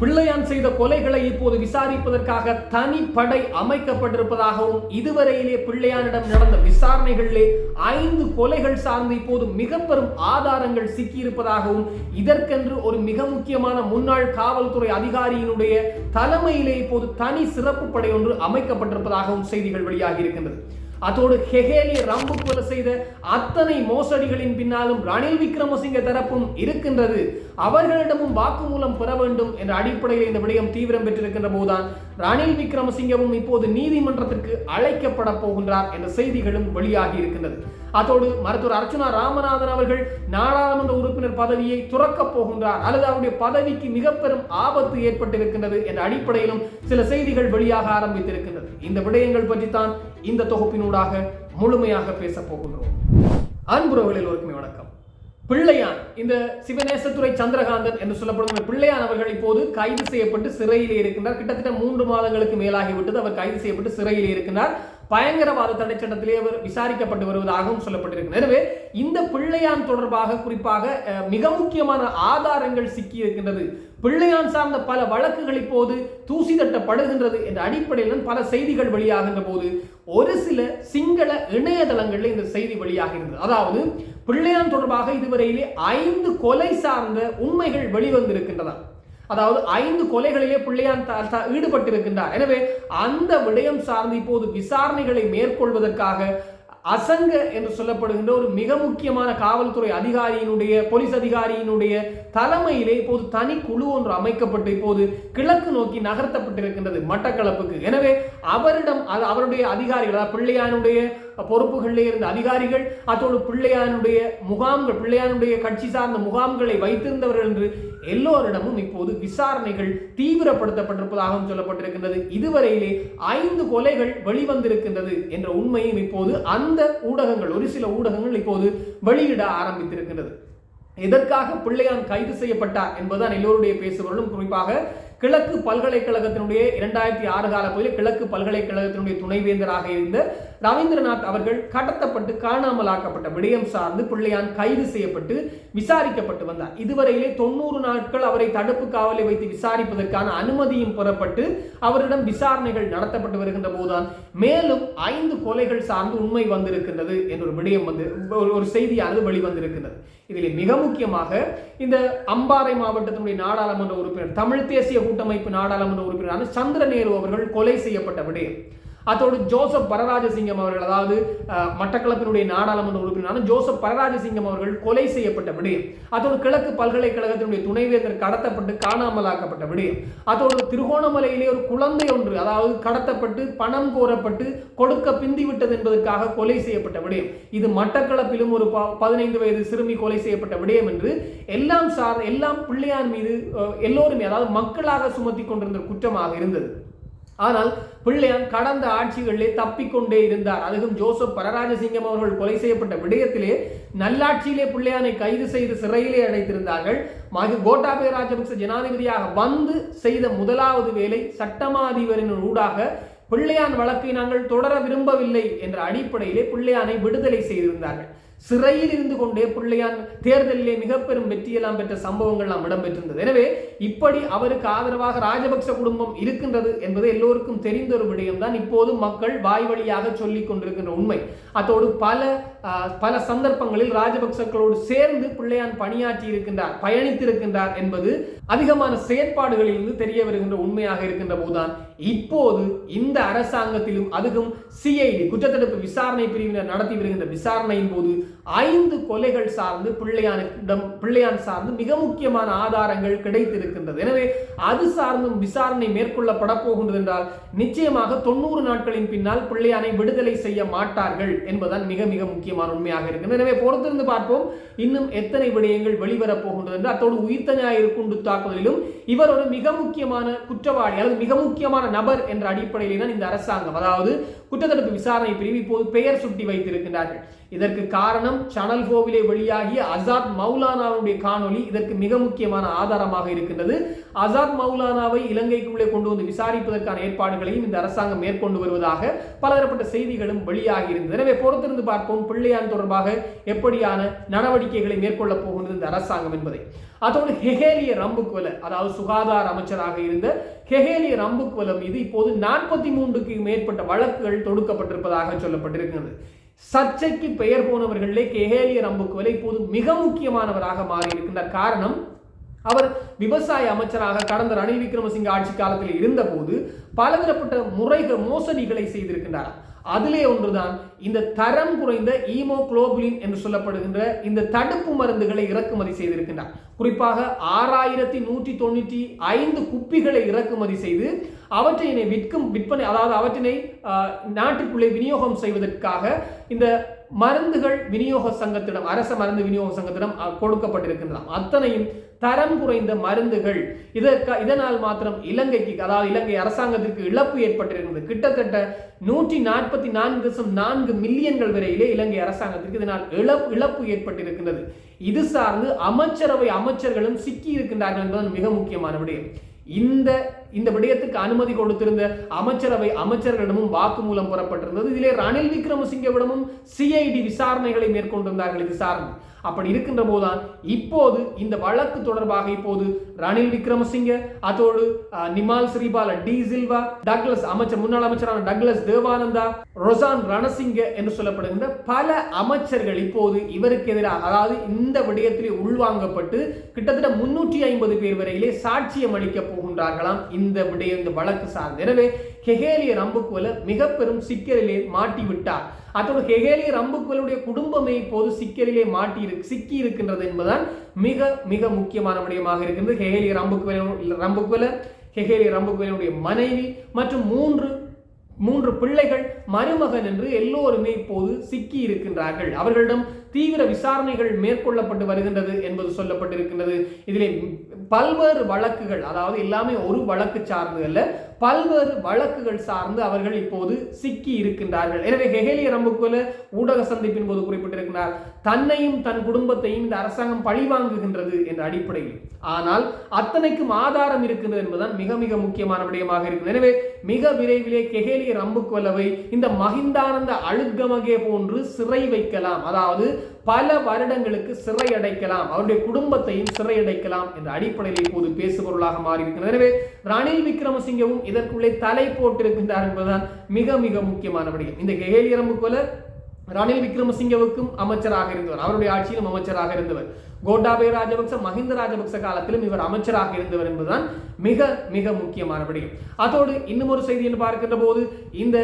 பிள்ளையான் செய்த கொலைகளை இப்போது விசாரிப்பதற்காக தனிப்படை அமைக்கப்பட்டிருப்பதாகவும் இதுவரையிலே பிள்ளையானிடம் நடந்த விசாரணைகளிலே ஐந்து கொலைகள் சார்ந்து இப்போது மிக பெரும் ஆதாரங்கள் சிக்கியிருப்பதாகவும் இதற்கென்று ஒரு மிக முக்கியமான முன்னாள் காவல்துறை அதிகாரியினுடைய தலைமையிலே இப்போது தனி சிறப்பு படை ஒன்று அமைக்கப்பட்டிருப்பதாகவும் செய்திகள் வெளியாகி இருக்கின்றது. அதோடு ஹெகேலி ரம்பு கொலை செய்த அத்தனை மோசடிகளின் பின்னாலும் ரணில் விக்ரமசிங்க தரப்பும் இருக்கின்றது. அவர்களிடமும் வாக்குமூலம் பெற வேண்டும் என்ற அடிப்படையில் இந்த விடயம் தீவிரம் பெற்றிருக்கின்ற போதுதான் ரணில் விக்ரமசிங்கவும் இப்போது நீதிமன்றத்திற்கு அழைக்கப்பட போகின்றார் என்ற செய்திகளும் வெளியாகி இருக்கின்றது. அதோடு மருத்துவர் அர்ச்சுனா ராமநாதன் அவர்கள் நாடாளுமன்ற உறுப்பினர் பதவியை துறக்கப் போகின்றார். அல்லது அவருடைய பதவிக்கு மிக பெரும் ஆபத்து ஏற்பட்டிருக்கின்றது என்ற அடிப்படையிலும் சில செய்திகள் வெளியாக ஆரம்பித்திருக்கின்றது. இந்த விடயங்கள் பற்றித்தான் இந்த தொகுப்பினூடாக முழுமையாக பேசப் போகின்றோம். அன்புறவுகளில் ஒருக்குமே வணக்கம். பிள்ளையான் இந்த சிவநேசத்துறை சந்திரகாந்தன் என்று சொல்லப்படும் பிள்ளையான் அவர்கள் இப்போது கைது செய்யப்பட்டு சிறையிலே இருக்கின்றார். கிட்டத்தட்ட மூன்று மாதங்களுக்கு மேலாகிவிட்டது. அவர் கைது செய்யப்பட்டு சிறையிலே இருக்கின்றார். பயங்கரவாத தடை சட்டத்திலே விசாரிக்கப்பட்டு வருவதாகவும் சொல்லப்பட்டிருக்கு. எனவே இந்த பிள்ளையான் தொடர்பாக குறிப்பாக மிக முக்கியமான ஆதாரங்கள் சிக்கி இருக்கின்றது பிள்ளையான் சார்ந்த பல வழக்குகள் இப்போது தூசி தட்டப்படுகின்றது என்ற அடிப்படையில் பல செய்திகள் வெளியாகின்ற போது ஒரு சில சிங்கள இணையதளங்களில் இந்த செய்தி வெளியாகின்றது. அதாவது பிள்ளையான் தொடர்பாக இதுவரையிலே ஐந்து கொலை சார்ந்த உண்மைகள் வெளிவந்திருக்கின்றன. அதாவது ஐந்து கொலைகளிலே பிள்ளையான் த- த- ஈடுபட்டிருக்கின்றார். எனவே அந்த விடயம் சார்ந்து இப்போது விசாரணைகளை மேற்கொள்வதற்காக அசங்க என்று சொல்லப்படுகின்ற ஒரு மிக முக்கியமான காவல்துறை அதிகாரியினுடைய போலீஸ் அதிகாரியினுடைய தலைமையிலே இப்போது தனி குழு ஒன்று அமைக்கப்பட்டு இப்போது கிழக்கு நோக்கி நகர்த்தப்பட்டிருக்கின்றது மட்டக்களப்புக்கு. எனவே அவரிடம் அது அவருடைய அதிகாரிகள் பிள்ளையானுடைய பொறுப்புகளிலே இருந்த அதிகாரிகள் அதோடு பிள்ளையானுடைய முகாம்கள் பிள்ளையானுடைய கட்சி சார்ந்த முகாம்களை வைத்திருந்தவர்கள் என்று எல்லோரிடமும் இப்போது விசாரணைகள் தீவிரப்படுத்தப்பட்டிருப்பதாகவும் சொல்லப்பட்டிருக்கின்றது. இதுவரையிலே ஐந்து கொலைகள் வெளிவந்திருக்கின்றது என்ற உண்மையும் இப்போது அந்த ஊடகங்கள் ஒரு சில ஊடகங்கள் இப்போது வெளியிட ஆரம்பித்திருக்கின்றது. எதற்காக பிள்ளையான் கைது செய்யப்பட்டார் என்பதுதான் எல்லோருடைய பேசுபொருளும். குறிப்பாக கிழக்கு பல்கலைக்கழகத்தினுடைய இரண்டாயிரத்தி ஆறு கால பகுதியில் கிழக்கு பல்கலைக்கழகத்தினுடைய துணைவேந்தராக இருந்த ரவீந்திரநாத் அவர்கள் கடத்தப்பட்டு காணாமலாக்கப்பட்ட விடயம் சார்ந்து பிள்ளையான் கைது செய்யப்பட்டு விசாரிக்கப்பட்டு வந்தார். இதுவரையிலே தொண்ணூறு நாட்கள் அவரை தடுப்பு காவலை வைத்து விசாரிப்பதற்கான அனுமதியும் பெறப்பட்டு அவரிடம் விசாரணைகள் நடத்தப்பட்டு வருகின்ற போதுதான் மேலும் ஐந்து கொலைகள் சார்ந்து உண்மை வந்திருக்கின்றது என்ற ஒரு விடயம் வந்து ஒரு- ஒரு செய்தியானது வெளிவந்திருக்கின்றது. இதில் மிக முக்கியமாக இந்த அம்பாறை மாவட்டத்தினுடைய நாடாளுமன்ற உறுப்பினர் தமிழ் தேசிய கூட்டமைப்பு நாடாளுமன்ற உறுப்பினரான சந்திரநேரு அவர்கள் கொலை செய்யப்பட்ட விடயம். அதோடு ஜோசப் பரராஜசிங்கம் அவர்கள் அதாவது மட்டக்களப்பினுடைய நாடாளுமன்ற உறுப்பினரான ஜோசப் பரராஜசிங்கம் அவர்கள் கொலை செய்யப்பட்ட விடயம் அதோடு கிழக்கு பல்கலைக்கழகத்தினுடைய துணைவேந்தர் கடத்தப்பட்டு காணாமலாக்கப்பட்ட விடயம் அதோடு திருகோணமலையிலே ஒரு குழந்தை ஒன்று அதாவது கடத்தப்பட்டு பணம் கோரப்பட்டு கொடுக்க பிந்திவிட்டது என்பதற்காக கொலை செய்யப்பட்ட விடயம் இது மட்டக்களப்பிலும் ஒரு ப- பதினைந்து வயது சிறுமி கொலை செய்யப்பட்ட விடயம் என்று எல்லாம் சார் எல்லாம் பிள்ளையார் மீது எல்லோருமே அதாவது மக்களாக சுமத்தி கொண்டிருந்த குற்றமாக இருந்தது. ஆனால் பிள்ளையான் கடந்த ஆட்சிகளிலே தப்பிக்கொண்டே இருந்தார். அதுவும் ஜோசப் பரராஜசிங்கம் அவர்கள் கொலை செய்யப்பட்ட விடயத்திலே நல்லாட்சியிலே பிள்ளையானை கைது செய்து சிறையிலே அடைத்திருந்தார்கள். மகு கோட்டாபய ராஜபக்ச ஜனாதிபதியாக வந்து செய்த முதலாவது வேலை சட்டமா அதிபரின் ஊடாக பிள்ளையான் வழக்கை நாங்கள் தொடர விரும்பவில்லை என்ற அடிப்படையிலே பிள்ளையானை விடுதலை செய்திருந்தார்கள். சிறையில் இருந்து கொண்டே பிள்ளையான் தேர்தலிலே மிக பெரும் வெற்றியெல்லாம் பெற்ற சம்பவங்கள்லாம் இடம்பெற்றிருந்தது. எனவே இப்படி அவருக்கு ஆதரவாக ராஜபக்ச குடும்பம் இருக்கின்றது என்பது எல்லோருக்கும் தெரிந்த ஒரு விடயம்தான் இப்போது மக்கள் வாய் வழியாக சொல்லிக் கொண்டிருக்கின்ற உண்மை. அதோடு பல ஆஹ், பல சந்தர்ப்பங்களில் ராஜபக்சக்களோடு சேர்ந்து பிள்ளையான் பணியாற்றி இருக்கின்றார் பயணித்திருக்கின்றார் என்பது அதிகமான செயற்பாடுகளிலிருந்து தெரிய வருகின்ற உண்மையாக இருக்கின்ற போதுதான் இப்போது இந்த அரசாங்கத்திலும் அதுவும் சிஐடி குற்றத்தடுப்பு விசாரணை பிரிவினர் நடத்தி வருகின்ற விசாரணையின் போது ஐந்து கொலைகள் சார்ந்து பிள்ளையானிடம் பிள்ளையான் சார்ந்து மிக முக்கியமான ஆதாரங்கள் கிடைத்திருக்கின்றது. எனவே அது சார்ந்தும் விசாரணை மேற்கொள்ளப்பட போகின்றது என்றால் நிச்சயமாக தொண்ணூறு நாட்களின் பின்னால் பிள்ளையானை விடுதலை செய்ய மாட்டார்கள் என்பதுதான் மிக மிக முக்கியமான உண்மையாக இருக்கின்றது எனவே பொறுத்திருந்து பார்ப்போம். இன்னும் எத்தனை விடயங்கள் வெளிவரப் போகின்றது என்று அத்தோடு உயிர்த்த ஞாயிறு குண்டு தாக்குதலிலும் இவர் ஒரு மிக முக்கியமான குற்றவாளி அல்லது மிக முக்கியமான நபர் என்ற அடிப்படையில் தான் இந்த அரசாங்கம் அதாவது குற்றத்தடுப்பு விசாரணை பிரிவு இப்போது பெயர் சுட்டி வைத்திருக்கின்றார்கள். இதற்கு காரணம் சனல் போவிலே வெளியாகிய அசாத் மௌலானாவுடைய காணொலி இதற்கு மிக முக்கியமான ஆதாரமாக இருக்கின்றது. அசாத் மௌலானாவை இலங்கைக்குள்ளே கொண்டு வந்து விசாரிப்பதற்கான ஏற்பாடுகளையும் இந்த அரசாங்கம் மேற்கொண்டு வருவதாக பலதரப்பட்ட செய்திகளும் வெளியாகி இருந்தது எனவே பொறுத்திருந்து பார்ப்போம் பிள்ளையான் தொடர்பாக எப்படியான நடவடிக்கைகளை மேற்கொள்ளப் போகின்றது இந்த அரசாங்கம் என்பதை. அதோடு ஹெஹேலிய ரம்புக்குவல அதாவது சுகாதார அமைச்சராக இருந்த ஹெஹேலிய ரம்புக்குவல மீது இப்போது நாற்பத்தி மூன்றுக்கு மேற்பட்ட வழக்குகள் தொடுக்கப்பட்டிருப்பதாக சொல்லப்பட்டிருக்கிறது. சர்ச்சைக்கு பெயர் போனவர்களே கெஹேலிய ரம்புக்குவல இப்போது மிக முக்கியமானவராக மாறியிருக்கின்றார். காரணம் அவர் விவசாய அமைச்சராக கடந்த ரணில் விக்ரமசிங்க ஆட்சி காலத்தில் இருந்தபோது பலதரப்பட்ட முறைகள் மோசடிகளை செய்திருக்கின்றார். அதிலே ஒன்றுதான் இந்த தரம் குறைந்த ஈமோக்ளோபுலின் என்று சொல்லப்படுகின்ற இந்த தடுப்பு மருந்துகளை இறக்குமதி செய்திருக்கின்றார். குறிப்பாக ஆறாயிரத்தி நூற்றி தொண்ணூற்றி ஐந்து குப்பிகளை இறக்குமதி செய்து அவற்றினை விற்கும் விற்பனை அதாவது அவற்றினை நாட்டிற்குள்ளே விநியோகம் செய்வதற்காக இந்த மருந்துகள் விநியோக சங்கத்திடம் அரச மருந்து விநியோக சங்கத்திடம் கொடுக்கப்பட்டிருக்கின்றன. அத்தனையும் தரம் குறைந்த மருந்துகள். இதற்கு இதனால் மாத்திரம் இலங்கைக்கு அதாவது இலங்கை அரசாங்கத்திற்கு இழப்பு ஏற்பட்டிருக்கிறது. கிட்டத்தட்ட நூற்றி நாற்பத்தி நான்கு தசம் நான்கு மில்லியன்கள் வரையிலே இலங்கை அரசாங்கத்திற்கு இதனால் இழப்பு இழப்பு ஏற்பட்டிருக்கின்றது. இது சார்ந்து அமைச்சரவை அமைச்சர்களும் சிக்கி இருக்கின்றார்கள் என்பது மிக முக்கியமான விடயம். இந்த இந்த விடயத்துக்கு அனுமதி கொடுத்திருந்த அமைச்சரவை அமைச்சர்களிடமும் வாக்குமூலம் புறப்பட்டிருந்தது. இதிலே ரணில் விக்ரமசிங்கவிடமும் சிஐடி விசாரணைகளை மேற்கொண்டிருந்தார்கள். இது சார்ந்து அப்படி இருக்கின்ற போதுதான் இப்போது இந்த வழக்கு தொடர்பாக இப்போது ரணில் விக்ரமசிங்க அதோடு நிமால் ஸ்ரீபால டி சில்வா டக்ளஸ் அமைச்சர் முன்னாள் அமைச்சரான டக்ளஸ் தேவானந்தா ரொசான் ரணசிங்க என்று சொல்லப்படுகின்ற பல அமைச்சர்கள் இப்போது இவருக்கு எதிராக அதாவது இந்த விடயத்திலே உள்வாங்கப்பட்டு கிட்டத்தட்ட முன்னூற்றி ஐம்பது பேர் வரையிலே சாட்சியம் அளிக்க போகின்றார்களாம் இந்த விடயம் இந்த வழக்கு சார்ந்த. எனவே ஹெகேலிய ரம்புக்குவல மிக பெரும் சிக்கலிலே மாட்டிவிட்டார். அத்தோடு ஹெகேலிய ரம்புக்குவலுடைய குடும்பமே இப்போது சிக்கலிலே மாட்டி சிக்கி இருக்கின்றது என்பதுதான் மிக மிக முக்கியமான விடயமாக இருக்கின்றது. ஹெகேலிய ரம்புக்குவல அம்புக்குவலர் ஹெகேலிய ரம்புக்குவலுடைய மனைவி மற்றும் மூன்று மூன்று பிள்ளைகள் மருமகன் என்று எல்லோருமே இப்போது சிக்கி இருக்கின்றார்கள் அவர்களிடம் தீவிர விசாரணைகள் மேற்கொள்ளப்பட்டு வருகின்றது என்பது சொல்லப்பட்டிருக்கின்றது. இதிலே பல்வேறு வழக்குகள் அதாவது எல்லாமே ஒரு வழக்கு சார்ந்து அல்ல பல்வேறு வழக்குகள் சார்ந்து அவர்கள் இப்போது சிக்கி இருக்கின்றார்கள். எனவே ஹெகேலிய ரம்புக்குல ஊடக சந்திப்பின் போது குறிப்பிட்டிருக்கிறார் தன்னையும் தன் குடும்பத்தையும் இந்த அரசாங்கம் பழிவாங்குகின்றது என்ற அடிப்படையில். ஆனால் அத்தனைக்கும் ஆதாரம் இருக்கின்றது என்பதுதான் மிக மிக முக்கியமான விடயமாக இருக்கிறது எனவே மிக விரைவிலே கெகேலிய ரம்புக்குவலவை இந்த மகிந்தானந்த அழுத்கமகே போன்று சிறை வைக்கலாம். அதாவது பல வருடங்களுக்கு சிறை அடைக்கலாம் அவருடைய குடும்பத்தையும் சிறை அடைக்கலாம் என்ற அடிப்படையில் இப்போது பேசுபொருளாக மாறியிருக்கிறது. எனவே ரணில் விக்ரமசிங்கவும் இதற்குள்ளே தலை போட்டிருக்கின்றார் என்பதுதான் மிக மிக முக்கியமான விடயம். இந்த கேலியரம்பு போல ரணில் விக்ரமசிங்கவுக்கும் அமைச்சராக இருந்தவர் அவருடைய ஆட்சியிலும் அமைச்சராக இருந்தவர். கோட்டாபய ராஜபக்ச மஹிந்த ராஜபக்ச காலத்திலும் இவர் அமைச்சராக இருந்தவர் என்பதுதான் மிக மிக முக்கியமான விடயம். அதோடு இன்னும் ஒரு செய்தி என்று பார்க்கின்ற போது இந்த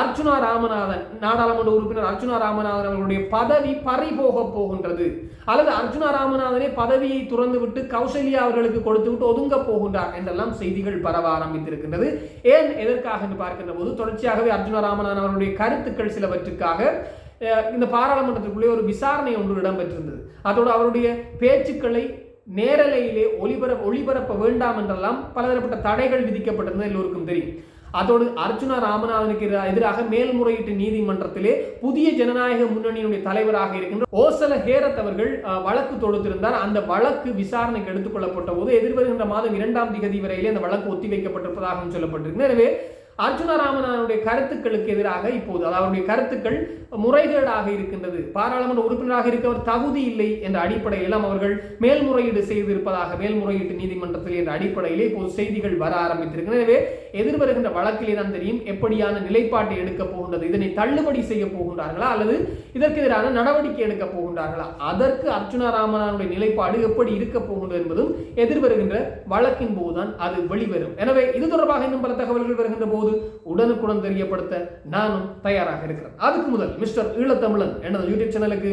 அர்ஜுனா ராமநாதன் நாடாளுமன்ற உறுப்பினர் அர்ஜுனா ராமநாதன் அவர்களுடைய பதவி பறிபோக போகின்றது. அல்லது அர்ஜுனா ராமநாதனே பதவியை துறந்து விட்டு கௌசல்யா அவர்களுக்கு கொடுத்து விட்டு ஒதுங்க போகின்றார் என்றெல்லாம் செய்திகள் பரவ ஆரம்பித்திருக்கின்றது. ஏன் எதற்காக என்று பார்க்கின்ற போது தொடர்ச்சியாகவே அர்ஜுனா ராமநாதன் அவருடைய கருத்துக்கள் சிலவற்றுக்காக இந்த பாராளுமன்றத்திற்குள்ளே ஒரு விசாரணை ஒன்று இடம்பெற்றிருந்தது. அதோடு அவருடைய பேச்சுக்களை நேரலையிலே ஒளிபரப்ப ஒளிபரப்ப வேண்டாம் என்றெல்லாம் பலதரப்பட்ட தடைகள் விதிக்கப்பட்டிருந்தது எல்லோருக்கும் தெரியும். அதோடு அர்ஜுனா ராமநாதனுக்கு எதிராக மேல்முறையீட்டு நீதிமன்றத்திலே புதிய ஜனநாயக முன்னணியினுடைய தலைவராக இருக்கின்ற ஓசல ஹேரத் அவர்கள் வழக்கு தொடுத்திருந்தார். அந்த வழக்கு விசாரணைக்கு எடுத்துக்கொள்ளப்பட்ட போது எதிர்வருகின்ற மாதம் இரண்டாம் திகதி வரையிலே அந்த வழக்கு ஒத்திவைக்கப்பட்டிருப்பதாகவும் சொல்லப்பட்டிருக்கு. எனவே அர்ஜுனராமனாருடைய கருத்துக்களுக்கு எதிராக இப்போது அவருடைய கருத்துக்கள் முறைகேடாக இருக்கின்றது. பாராளுமன்ற உறுப்பினராக இருக்கவர் தகுதி இல்லை என்ற அடிப்படையிலும் அவர்கள் மேல்முறையீடு செய்திருப்பதாக மேல்முறையீட்டு நீதிமன்றத்தில் என்ற அடிப்படையிலே இப்போது செய்திகள் வர ஆரம்பித்திருக்கின்றன. எனவே எதிர்வருகின்ற வழக்கிலே தான் தெரியும் எப்படியான நிலைப்பாட்டை எடுக்க போகின்றது இதனை தள்ளுபடி செய்ய போகின்றார்களா அல்லது இதற்கு எதிரான நடவடிக்கை எடுக்க போகின்றார்களா அதற்கு அர்ஜுனா ராமநாதனுடைய நிலைப்பாடு எப்படி இருக்க போகின்றது என்பதும் எதிர்வருகின்ற வழக்கின் போதுதான் அது வெளிவரும். எனவே இது தொடர்பாக இன்னும் பல தகவல்கள் வருகின்ற போது உடனுக்குடன் தெரியப்படுத்த நானும் தயாராக இருக்கிறேன். அதுக்கு முதல் மிஸ்டர் ஈழத்தமிழன் எனது யூடியூப் சேனலுக்கு